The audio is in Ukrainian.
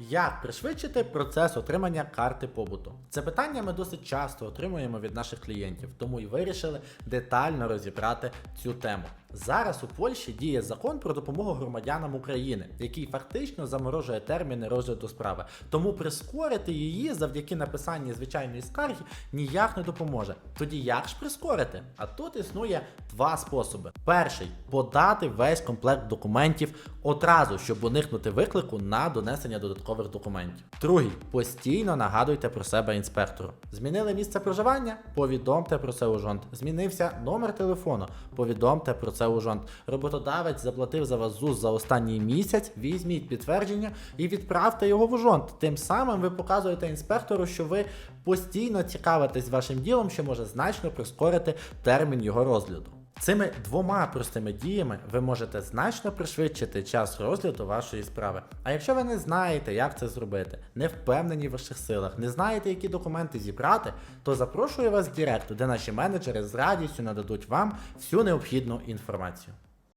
Як пришвидшити процес отримання карти побуту? Це питання ми досить часто отримуємо від наших клієнтів, тому і вирішили детально розібрати цю тему. Зараз у Польщі діє закон про допомогу громадянам України, який фактично заморожує терміни розгляду справи. Тому прискорити її завдяки написанні звичайної скарги ніяк не допоможе. Тоді як ж прискорити? А тут існує два способи: перший подати весь комплект документів одразу, щоб уникнути виклику на донесення додаткових документів. Другий постійно нагадуйте про себе інспектору. Змінили місце проживання? Повідомте про це у жонт. Змінився номер телефону. Повідомте про це у жонт. Роботодавець заплатив за вас ЗУС за останній місяць. Візьміть підтвердження і відправте його в жонт. Тим самим ви показуєте інспектору, що ви постійно цікавитесь вашим ділом, що може значно прискорити термін його розгляду. Цими двома простими діями ви можете значно пришвидшити час розгляду вашої справи. А якщо ви не знаєте, як це зробити, не впевнені в ваших силах, не знаєте, які документи зібрати, то запрошую вас в Директ, де наші менеджери з радістю нададуть вам всю необхідну інформацію.